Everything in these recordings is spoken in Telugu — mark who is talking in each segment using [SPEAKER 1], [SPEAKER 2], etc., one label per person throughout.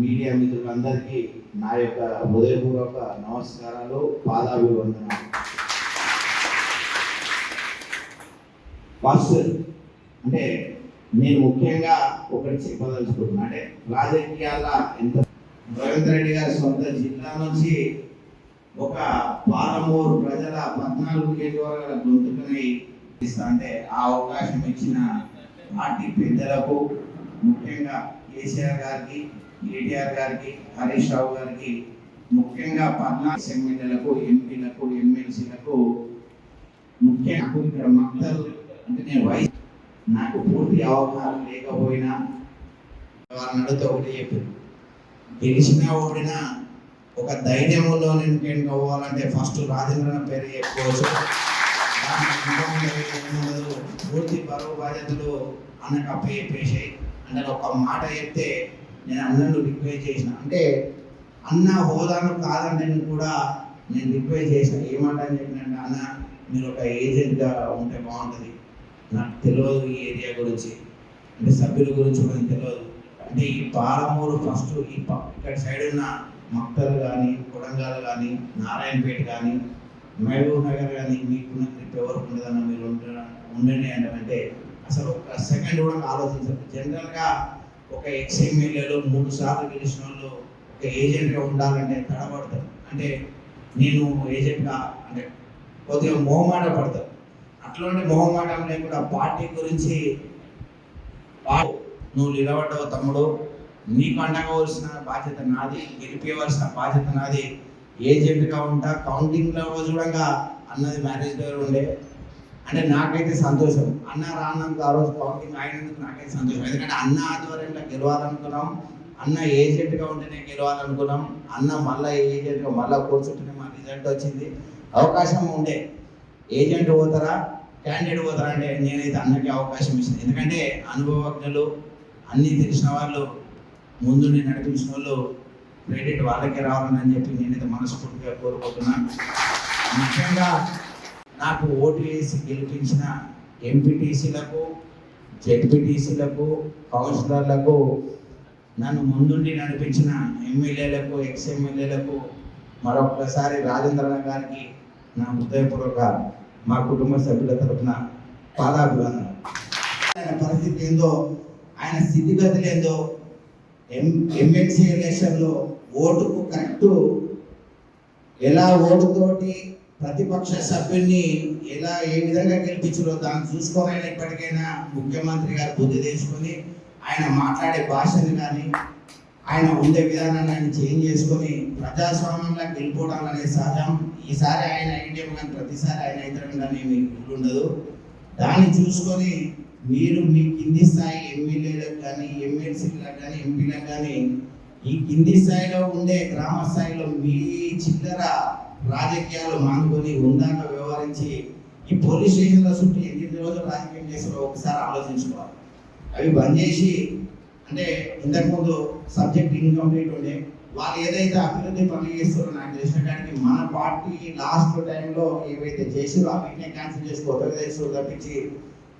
[SPEAKER 1] మీడియా మిత్రులందరికీ నా యొక్క హృదయపూర్వక నమస్కారాలు పాదాభివందనాలు. ఫస్ట్ అంటే నేను ముఖ్యంగా ఒకటి చెప్పదలుచుకుంటున్నా. అంటే రాజకీయాల ఎంత రవీంద్ర రెడ్డి గారి సొంత జిల్లా నుంచి ఒక పాలమూరు ప్రజల పద్నాలుగు నియోజకవర్గాల గొంతుకని ఇస్తా అంటే ఆ అవకాశం ఇచ్చిన పార్టీ పెద్దలకు ముఖ్యంగా కేసీఆర్ గారికి కేటీఆర్ గారికి హరీష్ రావు గారికి ముఖ్యంగా పద్నాలుగు ఎమ్మెల్యేలకు ఎంపీలకు ఎమ్మెల్సీలకు ముఖ్యంగా ఇక్కడ అంటే నేను వయసు నాకు పూర్తి అవగాహన లేకపోయినా వాళ్ళని అడిగితే ఒకటి చెప్పారు గెలిచినా ఓడినా ఒక ధైర్యంలో నేను అవ్వాలంటే ఫస్ట్ రాజేంద్ర పేరు చెప్పుకోవచ్చు. పూర్తి బరువు బాధ్యతలు అన్నకు అప్ప చెప్పేసాయి అందులో ఒక మాట చెప్తే నేను అన్నను రిక్వెస్ట్ చేసిన. అంటే అన్న హోదాను కాదని కూడా నేను రిక్వెస్ట్ చేసిన. ఏమాట అని చెప్పినంటే అన్న మీరు ఒక ఏజెంట్గా ఉంటే బాగుంటుంది. నాకు తెలియదు ఈ ఏరియా గురించి. అంటే సభ్యుల గురించి కూడా తెలియదు అంటే ఈ పాలమూరు ఫస్ట్ ఈ ఇక్కడ సైడ్ ఉన్న మక్తలు కానీ కొడంగాలు కానీ నారాయణపేట కానీ మహబూబ్ నగర్ కానీ మీకున్న ట్రిప్ ఎవరికి ఉండదన్న మీరు ఉండ- ఉండండి అంటే అసలు ఒక సెకండ్ కూడా ఆలోచించారు జనరల్గా ఒక ఎక్స్ ఎమ్మెల్యేలు మూడు సార్లు గెలిచిన వాళ్ళు ఒక ఏజెంట్గా ఉండాలంటే తడబడతారు. అంటే నేను ఏజెంట్గా అంటే కొద్దిగా మొహమాట పడతారు అట్లాంటి మొహమాటం లేకుండా పార్టీ గురించి నువ్వు నిలబడ్డవు తమ్ముడు నీకు అండగవలసిన బాధ్యత నాది గెలిపేవలసిన బాధ్యత నాది ఏజెంట్గా ఉంటా కౌంటింగ్లో చూడంగా అన్నది మ్యారేజ్ దగ్గర ఉండే. అంటే నాకైతే సంతోషం. అన్న రానందుకు ఆ రోజు కౌంటింగ్ అయినందుకు నాకైతే సంతోషం. ఎందుకంటే అన్న ఆధ్వర్యంలో గెలవాలనుకున్నాం. అన్న ఏజెంట్గా ఉంటేనే గెలవాలనుకున్నాం. అన్న మళ్ళీ ఏజెంట్గా మళ్ళీ కూర్చుంటేనే మా రిజల్ట్ వచ్చింది. అవకాశం ఉండే. ఏజెంట్ పోతారా? క్యాండిడేట్ పోతారా అంటే నేనైతే అన్నకి అవకాశం ఇచ్చింది ఎందుకంటే అనుభవజ్ఞులు అన్నీ తెలిసిన వాళ్ళు ముందు నేను నడిపించిన వాళ్ళు క్రెడిట్ వాళ్ళకే రావాలని చెప్పి నేనైతే మనస్ఫూర్తిగా కోరుకుంటున్నాను. ముఖ్యంగా నాకు ఓటు వేసి గెలిపించిన ఎంపీటీసీలకు జెడ్పీటీసీలకు కౌన్సిలర్లకు నన్ను ముందుండి నడిపించిన ఎమ్మెల్యేలకు ఎక్స్ ఎమ్మెల్యేలకు మరొకసారి రాజేంద్ర గారికి నా హృదయపూర్వక మా కుటుంబ సభ్యుల తరఫున పాదాభివందనం ఆయన పరిస్థితి ఏందో ఆయన స్థితిగతులు ఏందో ఎం ఎమ్మెల్సీ ఎలక్షన్లో ఓటుకు కరెక్ట్ ఎలా ఓటుతోటి ప్రతిపక్ష సభ్యుడిని ఎలా ఏ విధంగా గెలిపించారో దాన్ని చూసుకోవాలని ఇప్పటికైనా ముఖ్యమంత్రి గారు బుద్ధి తెచ్చుకొని ఆయన మాట్లాడే భాషని కానీ ఆయన ఉండే విధానాన్ని ఆయన చేంజ్ చేసుకొని ప్రజాస్వామ్యంలో వెళ్ళిపోవడం అనేది సహజం ఈసారి ఆయన అయ్యేమో కానీ ప్రతిసారి ఆయన అవుతాడు కానీ మీకు ఉండదు. దాన్ని చూసుకొని మీరు మీ కింది స్థాయి ఎమ్మెల్యేలకు కానీ ఎమ్మెల్సీలకు కానీ ఎంపీలకు కానీ ఈ కింది స్థాయిలో ఉండే గ్రామ స్థాయిలో మీ చిల్లర రాజకీయాలు మానుకొని ఉందాక వ్యవహరించి ఈ పోలీస్ స్టేషన్ల చుట్టూ ఎన్ని రోజులు రాజకీయం చేసారో ఒకసారి ఆలోచించుకోవాలి. అవి బంద్ చేసి అంటే ఇంతకుముందు సబ్జెక్ట్ ఇన్కంప్లీట్ ఉండే వాళ్ళు ఏదైతే అభివృద్ధి పనులు చేస్తారో నాకు తెలిసిన దానికి మన పార్టీ లాస్ట్ టైంలో ఏవైతే చేసారో అవన్నీ క్యాన్సిల్ చేసి కొత్తగా చేసారో తప్పించి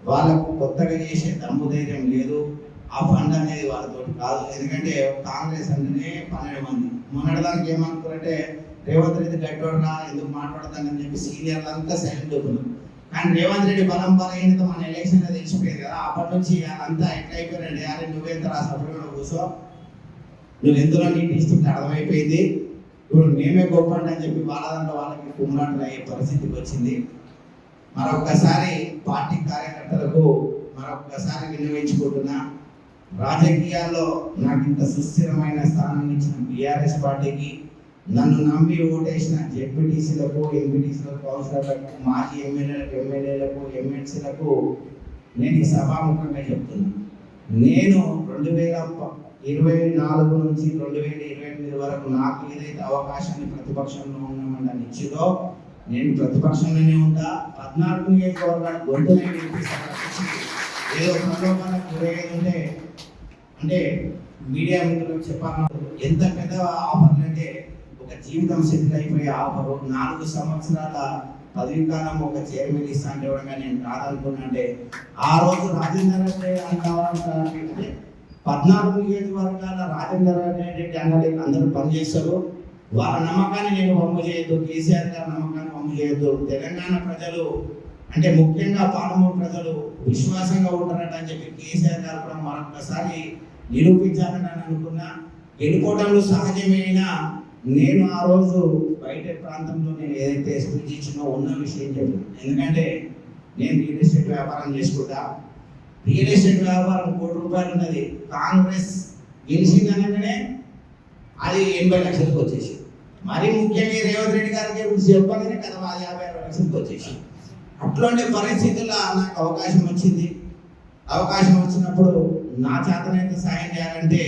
[SPEAKER 1] వాళ్ళకు కొత్తగా చేసే దమ్ము ధైర్యం లేదు. ఆ ఫండ్ అనేది వాళ్ళతో కాదు. ఎందుకంటే కాంగ్రెస్ అంటేనే పన్నెండు మంది. మొన్నటిదానికి ఏమనుకున్నారంటే రేవంత్ రెడ్డి గట్టోడరా ఎందుకు మాట్లాడతానని చెప్పి సీనియర్లు అంతా సైలెంట్ అవుతున్నారు కానీ రేవంత్ రెడ్డి బలం బలహీనత మన ఎలక్షన్లో తెలిసిపోయింది కదా అప్పటి నుంచి అంతా ఎట్లా అయిపోయారండి అరే నువ్వెంత రా సభలో కూర్చో. నువ్వు ఎందులో నీ డిస్ట్రిక్ట్ అర్థమైపోయింది. ఇప్పుడు మేమే గొప్ప అని చెప్పి వాళ్ళ దాంట్లో వాళ్ళకి కుమ్మరాటలు అయ్యే పరిస్థితికి వచ్చింది. మరొకసారి పార్టీ కార్యకర్తలకు మరొకసారి విన్నవించుకుంటున్నా రాజకీయాల్లో నాకు ఇంత సుస్థిరమైన స్థానం ఇచ్చిన బీఆర్ఎస్ పార్టీకి నన్ను నమ్మి ఓటేసిన జెడ్పీటీసీలకు ఎంపీటీసీలకు కౌన్సిలర్లకు మాజీ ఎమ్మెల్యేలకు ఎమ్మెల్యేలకు ఎమ్మెల్సీలకు నేను ఈ సభాముఖంగా చెప్తున్నాను నేను రెండు వేల ఇరవై నాలుగు నుంచి రెండు వేల ఇరవై ఎనిమిది వరకు నాకు ఏదైతే అవకాశాన్ని ప్రతిపక్షంలో ఉన్నామని ఇచ్చిందో నేను ప్రతిపక్షంలోనే ఉంటా. పద్నాలుగు నియోజకవర్గాలు గొంతునే ఏదో ప్రలోభాల గురయ్యేది ఉంటే అంటే మీడియా మిత్రులకు చెప్పాలన్నా ఎంత పెద్ద ఆఫర్లు అంటే ఒక జీవితం సెటిల్ అయిపోయి ఆ నాలుగు సంవత్సరాల పదవి కాలం ఒక చైర్మన్ ఇస్తా అంటే కూడా నేను కాదనుకున్నా అంటే ఆ రోజు రాజేంద్ర రెడ్డి అని కావాలంటే
[SPEAKER 2] పద్నాలుగు నియోజకవర్గాల రాజేంద్ర రెడ్డి అంటే అందరూ పనిచేస్తారు. వాళ్ళ నమ్మకాన్ని నేను వమ్ము చేయొద్దు కేసీఆర్ గారి నమ్మకాన్ని వమ్ము చేయొద్దు. తెలంగాణ ప్రజలు అంటే ముఖ్యంగా పాలమూరు ప్రజలు విశ్వాసంగా ఉంటారట అని చెప్పి కేసీఆర్ గారు కూడా మరొకసారి నిరూపించాలని అనుకున్నా. గెలుపోవడంలో సహజమైన నేను ఆ రోజు బయట ప్రాంతంలో నేను ఏదైతే స్పీచ్ ఇచ్చినో ఉన్న విషయం చెప్పాను. ఎందుకంటే నేను రియల్ ఎస్టేట్ వ్యాపారం చేసుకుంటా. రియల్ ఎస్టేట్ వ్యాపారం కోటి రూపాయలు ఉన్నది. కాంగ్రెస్ గెలిచిందనగానే అది ఎనభై లక్షలకు వచ్చేసి మరి ముఖ్యంగా రేవంత్ రెడ్డి గారికి గురించి చెప్పగానే కదా అది యాభై అరవై లక్షలకు వచ్చేసి అట్లాంటి పరిస్థితుల్లో నాకు అవకాశం వచ్చింది. అవకాశం వచ్చినప్పుడు నా చేతనైతే సాయం చేయాలంటే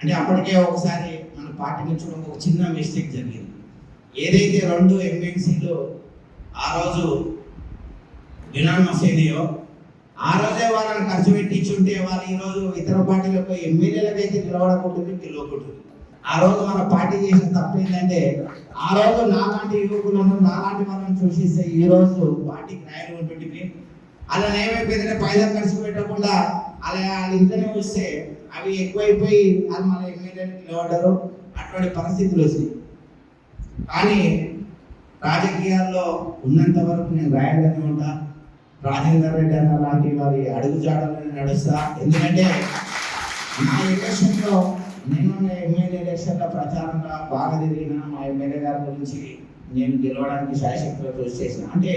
[SPEAKER 2] అంటే అప్పటికే ఒకసారి పాటించడం ఒక చిన్న మిస్టేక్ జరిగింది. ఏదైతే రెండు ఎంఎన్సీలు ఆ రోజు యునానిమస్ అయినాయో ఆ రోజే వాళ్ళని ఖర్చు పెట్టి ఇచ్చుంటే వాళ్ళు ఈరోజు ఇతర పార్టీలకు ఎమ్మెల్యేలకైతే నిలబడకుంటుంది గెలవకుంటుంది. ఆ రోజు మన పార్టీ చేసిన తప్పు ఏంటంటే ఆ రోజు నాలాంటి యువకులను నాలాంటి వాళ్ళని చూసిస్తే ఈ రోజు పార్టీకి న్యాయం ఉంటుంది అలా ఏమైపోయిందంటే పైసలు ఖర్చు పెట్టకుండా అలా వాళ్ళ ఇంట్లోనే వస్తే అవి ఎక్కువైపోయి వాళ్ళు మన ఎమ్మెల్యేలకు నిలబడ్డారు అటువంటి పరిస్థితులు వచ్చినాయి. కానీ రాజకీయాల్లో ఉన్నంత వరకు నేను రాయగానే ఉంటా రాజేందర్ రెడ్డి అన్న లాంటి వారి అడుగుజాడలని నడుస్తా. ఎందుకంటే నా ఎలక్షన్లో నేను ఎమ్మెల్యే ఎలక్షన్లో ప్రచారంగా బాగా తిరిగిన మా ఎమ్మెల్యే గారి గురించి నేను గెలవడానికి శాయశక్తులు కృషి చేసిన. అంటే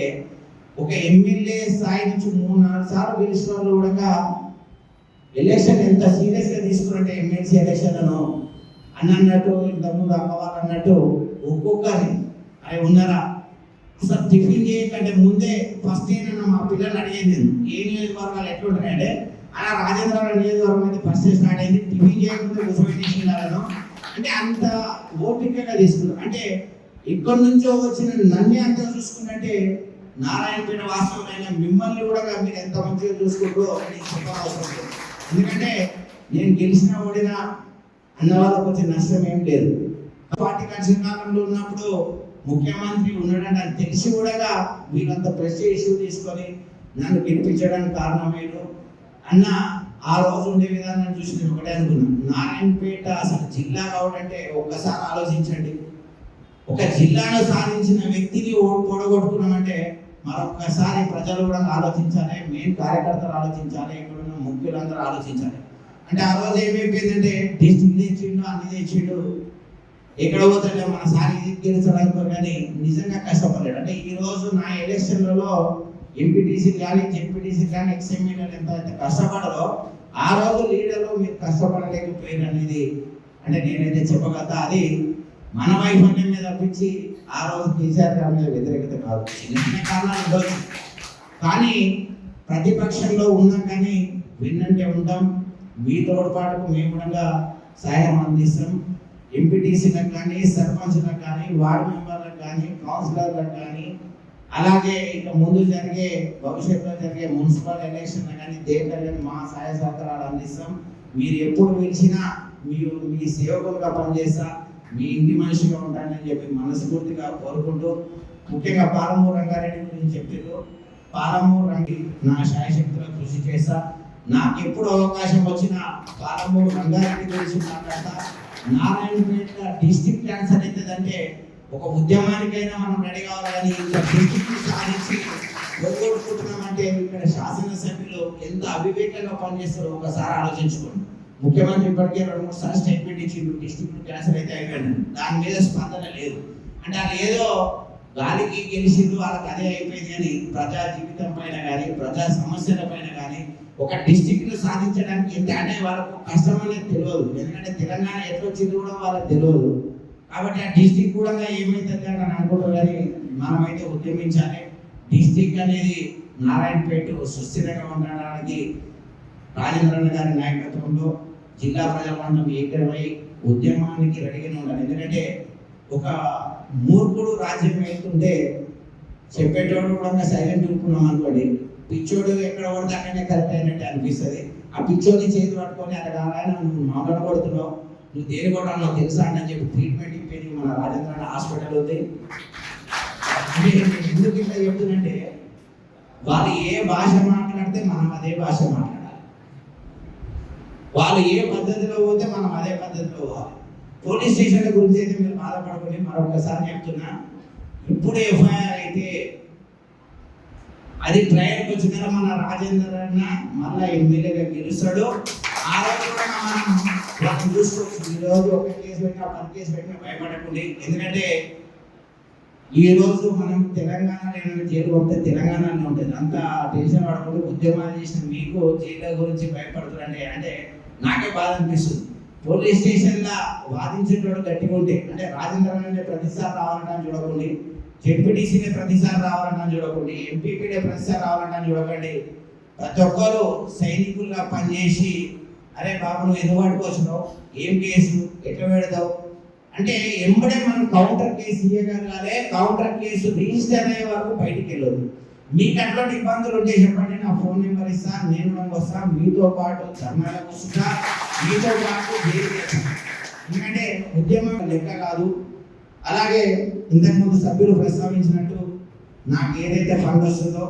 [SPEAKER 2] ఒక ఎమ్మెల్యే స్థాయి నుంచి మూడు నాలుగు సార్లు గెలిచిన వాళ్ళు కూడా ఎలక్షన్ ఎంత సీరియస్గా తీసుకున్నట్టే ఎమ్మెల్సీ ఎలక్షన్లను అని అన్నట్టు ఇంతకుముందు అమ్మవారు అన్నట్టు ఒక్కొక్కరి. అవి ఉన్నారా? అసలు టిఫిన్ చేయకంటే ముందే ఫస్ట్ ఏంటన్నా మా పిల్లల్ని అడిగేది నేను ఏ నియోజకవర్గాలు ఎట్లుంటాయంటే అలా రాజేంద్ర నియోజకవర్గం అయితే ఫస్ట్ స్టార్ట్ అయింది. టిఫిన్ చేయకుండా కూర్చోబెట్టేసినారను అంటే అంత ఓపికగా తీసుకున్నారు. అంటే ఇక్కడి నుంచో వచ్చిన నన్ను అంత చూసుకున్నట్టే నారాయణపేట వాస్తవమైన మిమ్మల్ని కూడా మీరు ఎంత మంచిగా చూసుకుంటూ అని చెప్పనవసరం లేదు. ఎందుకంటే నేను గెలిచిన ఓడినా అన్నవాళ్ళకు వచ్చే నష్టం ఏం లేదు. పార్టీ అధికారంలో ఉన్నప్పుడు ముఖ్యమంత్రి ఉన్నాడని అని తెలిసి కూడా వీళ్ళంత ప్రెస్ ఇష్యూ తీసుకొని నన్ను గెలిపించడానికి కారణం అన్న ఆ రోజు ఉండే విధానాన్ని చూసి నేను ఒకటే అనుకున్నాను నారాయణపేట అసలు జిల్లా కావడంటే ఒక్కసారి ఆలోచించండి. ఒక జిల్లాను సాధించిన వ్యక్తిని పొడగొట్టుకున్నామంటే మరొకసారి ప్రజలు కూడా ఆలోచించాలి మెయిన్ కార్యకర్తలు ఆలోచించాలి ఇక్కడ ఉన్న ముఖ్యులందరూ ఆలోచించాలి. అంటే ఆ రోజు ఏమైపోయిందంటే డిస్ట్రిక్ట్ తెచ్చిండు అన్ని తెచ్చిండు ఎక్కడ పోతుంటే మన సారి ఇది గెలిచడానికి కానీ నిజంగా కష్టపడ్డాడు అంటే ఈ రోజు నా ఎలక్షన్లలో ఎంపీటీసీ కానీ జెడ్పీటీసీ కానీ ఎక్స్ఎమ్మెల్యేలు ఎంత అయితే కష్టపడరో ఆ రోజు లీడర్లు మీరు కష్టపడలేకపోయారు అనేది అంటే నేనైతే చెప్పగలుగుతా. అది మన వైఫల్యం మీద తప్పించి ఆ రోజు కేసీఆర్ గారి మీద వ్యతిరేకత కాదు. చిన్న కారణాలు కానీ ప్రతిపక్షంలో ఉన్నాం కానీ విన్నంటే ఉంటాం. మీ తోడ్పాటుకు మేము కూడా సహాయం అందిస్తాం. ఎంపీటీసీలకు కానీ సర్పంచ్లకు కానీ వార్డు మెంబర్లకు కానీ కౌన్సిలర్లకు కానీ అలాగే ఇక ముందు జరిగే భవిష్యత్తులో జరిగే మున్సిపల్ ఎలక్షన్ కానీ దేంట్లో కానీ మా సహాయ సహకారాలు అందిస్తాం. మీరు ఎప్పుడు పిలిచినా మీరు మీ సేవకులుగా పనిచేస్తా మీ ఇంటి మనిషిగా ఉంటానని చెప్పి మనస్ఫూర్తిగా కోరుకుంటూ ముఖ్యంగా పాలమూరు రంగారెడ్డి గురించి చెప్పారు పాలమూరు రంగి నా శాయశక్తిలో కృషి చేస్తా. నాకు ఎప్పుడు అవకాశం వచ్చినా పాలమూరు రంగారెడ్డి గురించి మాట్లాడతా. నారాయణపేట డిస్టిక్ క్యాన్సర్ అవుతుందంటే ఒక ఉద్యమానికైనా మనం రెడీ కావాలని ఇంకా డిస్టిక్ సాధించి ఒగ్గొట్టుకుంటున్నామంటే ఇక్కడ శాసనసభ్యులు ఎంత అవివేకంగా పనిచేస్తారో ఒకసారి ఆలోచించుకోండి. ముఖ్యమంత్రి ఇప్పటికే రెండు మూడు సార్లు స్టేట్మెంట్ ఇచ్చి డిస్టిక్ క్యాన్సర్ అయితే అయిపోయాడు. దాని మీద స్పందన లేదు. అంటే అది ఏదో గాలికి గెలిచిండు వాళ్ళకి అదే అయిపోయింది అని ప్రజా జీవితం పైన కానీ ప్రజా సమస్యల పైన కానీ ఒక డిస్టిక్ను సాధించడానికి ఎంత అంటే వాళ్ళకు కష్టం అనేది తెలియదు. ఎందుకంటే తెలంగాణ ఎట్లా వచ్చింది కూడా వాళ్ళకి తెలియదు. కాబట్టి ఆ డిస్టిక్ కూడా ఏమైతుంది అని అనుకుంటారు కానీ మనమైతే ఉద్యమించాలి. డిస్టిక్ అనేది నారాయణపేట సుస్థిరంగా ఉండడానికి రాజేంద్రన్న గారి నాయకత్వంలో జిల్లా ప్రజామండలం ఏకమై ఉద్యమానికి రెడీగా ఉండాలి. ఎందుకంటే ఒక మూర్ఖుడు రాజ్యం వెళ్తుంటే చెప్పేటోడు కూడా సైలెంట్ ఉంటున్నాం అనుకోండి. పిచ్చోడు ఎక్కడ పడితే అక్కడనే కరెక్ట్ అయినట్టు అనిపిస్తుంది. ఆ పిచ్చోడిని చేతి పట్టుకొని అక్కడ ఆయన నువ్వు మామూలు కొడుతున్నావు నువ్వు దేని కొట్టాలో తెలుసా అని చెప్పి ట్రీట్మెంట్ ఇప్పేది మన రాజేంద్ర హాస్పిటల్ ఉంది. ఎందుకు ఇట్లా చెప్తున్నంటే వాళ్ళు ఏ భాష మాట్లాడితే మనం అదే భాష మాట్లాడాలి. వాళ్ళు ఏ పద్ధతిలో పోతే మనం అదే పద్ధతిలో పోవాలి. పోలీస్ స్టేషన్ల గురించి అయితే మీరు బాధపడకండి. మరొకసారి చెప్తున్నా ఇప్పుడు ఎఫ్ఐఆర్ అయితే అది ట్రయల్కి వచ్చిన మన రాజేందర్ అన్న మళ్ళా ఎమ్మెల్యేగా గెలుస్తాడు. ఆ రోజు కూడా మనం వాళ్ళని చూసుకోవచ్చు ఈ రోజు ఒక కేసు పెట్టినా పది కేసు పెట్టినా భయపడకండి. ఎందుకంటే ఈ రోజు మనం తెలంగాణ ఏమైనా జైలు పంపితే తెలంగాణలో ఉంటుంది. అంత టెన్షన్ పడకుండా ఉద్యమాలు చేసిన మీకు జైలు గురించి భయపడుతుందండి అంటే నాకే బాధ అనిపిస్తుంది. పోలీస్ స్టేషన్లో వాదించేటోడు గట్టిగా ఉంటే అంటే రాజేంద్ర అంటే ప్రతిసారి రావాలంటే చూడకండి. జెడ్పీటీసీనే ప్రతిసారి రావాలన్నా చూడకండి ఎంపీపీనే ప్రతిసారి రావాలన్నా చూడకండి. ప్రతి ఒక్కరు సైనికులుగా పనిచేసి అరే బాబు నువ్వు ఎందుకు పట్టుకొచ్చినావు? ఏం కేసు? ఎట్లా పెడతావు? అంటే ఎంబడే మనం కౌంటర్ కేసు ఇవ్వగలగాలే కౌంటర్ కేసు రిజిస్టర్ అయ్యే వరకు బయటికి వెళ్ళదు మీకు అట్లాంటి ఇబ్బందులు ఉంటే చెప్పండి నా ఫోన్ నెంబర్ ఇస్తా నేను వస్తా మీతో పాటు ధర్నాలకు వస్తా మీతో పాటు ఎందుకంటే ఉద్యమం లెక్క కాదు అలాగే ఇంతకుముందు సభ్యులు ప్రస్తావించినట్టు నాకు ఏదైతే ఫండ్ వస్తుందో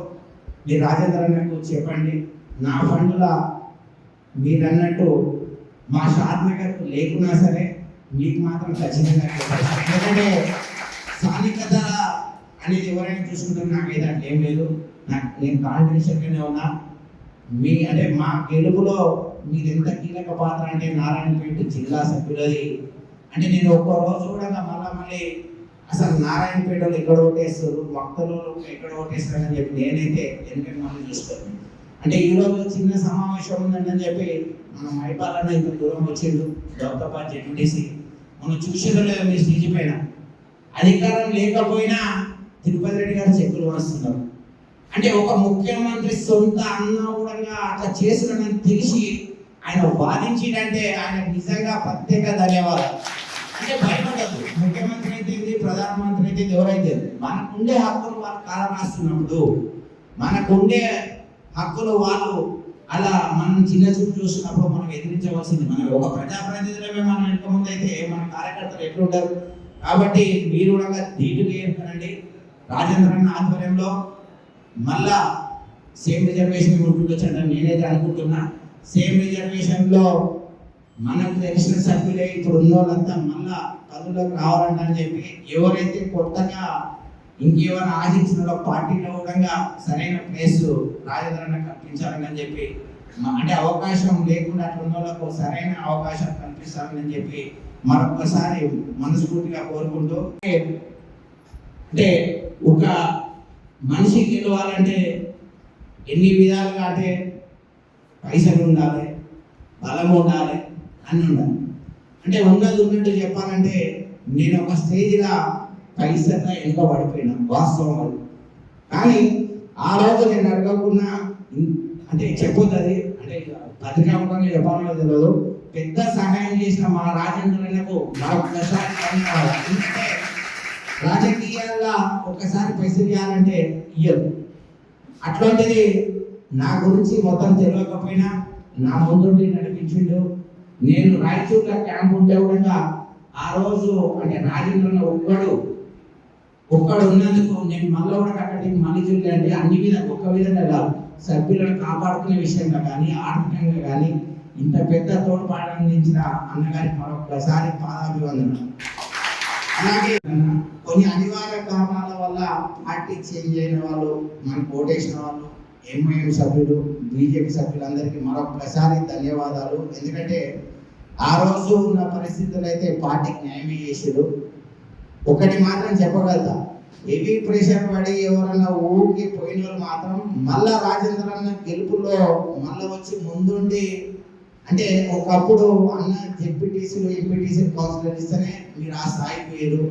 [SPEAKER 2] మీరు రాజేంద్ర అన్నట్టు చెప్పండి. నా ఫండ్ల మీరు అన్నట్టు మా షాద్ నగర్ లేకున్నా సరే మీకు మాత్రం ఖచ్చితంగా ఎందుకంటే స్థానికత అనేది ఎవరైనా చూసుకుంటారు నాకైతే అట్లా ఏం లేదు. నాకు నేను కాన్ఫిడెన్షియల్గానే ఉన్నా. మీ అంటే మా గెలుపులో మీరు ఎంత కీలక పాత్ర అంటే నారాయణపేట జిల్లా సభ్యులది అంటే నేను ఒక్క రోజు కూడా మళ్ళా మళ్ళీ అసలు నారాయణపేటలో ఎక్కడ ఓటేస్తారు భక్తులు ఎక్కడ ఓటేస్తారు అని చెప్పి నేనైతే ఎందుకంటే మళ్ళీ చూస్తాను. అంటే ఈ రోజు చిన్న సమావేశం ఉందండి అని చెప్పి మన మైపాలన్న ఇంత దూరం వచ్చిండు దౌతాబాద్ జెడ్పీటీసీ. మనం చూసేదో లేదో మీ స్టేజ్ పైన. అధికారం లేకపోయినా తిరుపతి రెడ్డి గారు చెక్కులు వస్తున్నారు అంటే ఒక ముఖ్యమంత్రి సొంత అన్న కూడా అట్లా చేసినని తెలిసి ఆయన వాదించిందంటే ఆయన నిజంగా ప్రత్యేక ధన్యవాదాలు. అంటే భయపడదు ముఖ్యమంత్రి అయితే ప్రధానమంత్రి అయితే ఎవరైతే మనకు ఉండే హక్కులు వాళ్ళు కారణాస్తున్నప్పుడు మనకు ఉండే హక్కులు వాళ్ళు అలా మనం చిన్న చూపు చూసినప్పుడు మనం ఎదిరించవలసింది మనం ఒక ప్రజాప్రతినిధులమే మనం వెనక ముందు అయితే మన కార్యకర్తలు ఎట్లుంటారు? కాబట్టి మీరు కూడా ధీటుగా ఏర్పడండి. రాజేంద్రన్న ఆధ్వర్యంలో మళ్ళా సేమ్ రిజర్వేషన్ ఉంటుండొచ్చండి నేనైతే అనుకుంటున్నా. సేమ్ రిజర్వేషన్లో మనకు తెలిసిన సభ్యులే ఇప్పుడు ఉన్న వాళ్ళంతా మళ్ళా పదవులకు రావాలంట అని చెప్పి ఎవరైతే కొత్తగా ఇంకేమైనా ఆశించిన పార్టీలో కూడా సరైన ప్లేస్ రాజధాని కల్పించాలని అని చెప్పి అంటే అవకాశం లేకుండా అట్లా ఉన్న వాళ్ళకు సరైన అవకాశం కల్పిస్తామని చెప్పి మరొకసారి మనస్ఫూర్తిగా కోరుకుంటూ అంటే ఒక మనిషి గెలవాలంటే ఎన్ని విధాలుగా అంటే పైసలు ఉండాలి బలం ఉండాలి అన్ని అంటే ఉన్నది ఉన్నట్టు చెప్పాలంటే నేను ఒక స్టేజ్లో పైసలుగా వెనుక పడిపోయినా వాస్తవం అది కానీ ఆ రోజు నేను అడగకుండా అంటే చెప్పొద్దు అది అంటే పత్రికాముఖంగా చెప్పాలో తెలియదు పెద్ద సహాయం చేసిన మా రాజేంద్రులకు మరొకసారి రాజకీయాల్లో ఒక్కసారి పైసలు ఇవ్వాలంటే ఇయ్యదు అట్లాంటిది నా గురించి మొత్తం తెలియకపోయినా నా ముందు నడిపించిండు. నేను రాయచూర్లో క్యాంప్ ఉంటే కూడా ఆ రోజు అంటే రాజేంద్రన్న ఒక్కడు ఒక్కడు ఉన్నందుకు నేను మళ్ళీ కూడా అక్కడికి మనుషులు చూడలే అంటే అన్ని విధంగా ఒక్క విధంగా కాదు. సభ్యులను కాపాడుకునే విషయంగా కానీ ఆర్థికంగా కానీ ఇంత పెద్ద తోడ్పాటు అందించిన అన్నగారి మరొకసారి పాదాభివందన అలాగే కొన్ని అనివార్య కారణాల వల్ల పార్టీ చేంజ్ అయిన వాళ్ళు మనకు ఓటేసిన వాళ్ళు ఎంఐఎం సభ్యులు బీజేపీ సభ్యులందరికీ మరొకసారి ధన్యవాదాలు. ఎందుకంటే ఆ రోజు ఉన్న పరిస్థితులు అయితే పార్టీకి న్యాయం చేసారు. ఒకటి మాత్రం చెప్పగలుగుతా. హెవీ ప్రెషర్ పడి ఎవరన్నా ఊరికి పోయిన వాళ్ళు మాత్రం మళ్ళా రాజేంద్ర అన్న గెలుపులో మళ్ళీ వచ్చి ముందుండి అంటే ఒకప్పుడు అన్న జెడ్పీటీసీలు ఎంపీటీసీలు కౌన్సిలర్ ఇస్తేనే మీరు ఆ స్థాయి పోయారు.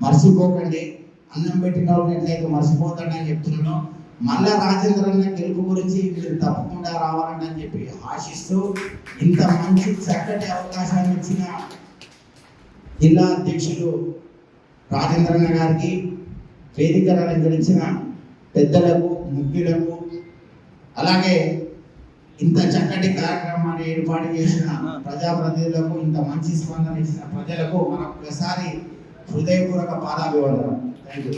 [SPEAKER 2] మర్చిపోకండి. అన్నం పెట్టిన వాళ్ళు ఎట్లయితే మర్చిపోతాడని చెప్తున్నాను. మళ్ళా రాజేంద్రన్న గెలుపు గురించి మీరు తప్పకుండా రావాలని అని చెప్పి ఆశిస్తూ ఇంత మంచి చక్కటి అవకాశాన్ని ఇచ్చిన జిల్లా అధ్యక్షులు రాజేంద్రన్న గారికి వేదిక అలంకరించిన పెద్దలకు ముఖ్యులకు అలాగే ఇంత చక్కటి కార్యక్రమాన్ని ఏర్పాటు చేసిన ప్రజాప్రతినిధులకు ఇంత మంచి స్పందన ఇచ్చిన ప్రజలకు మనం ఒకసారి హృదయపూర్వక పాదాభివందనం థ్యాంక్ యూ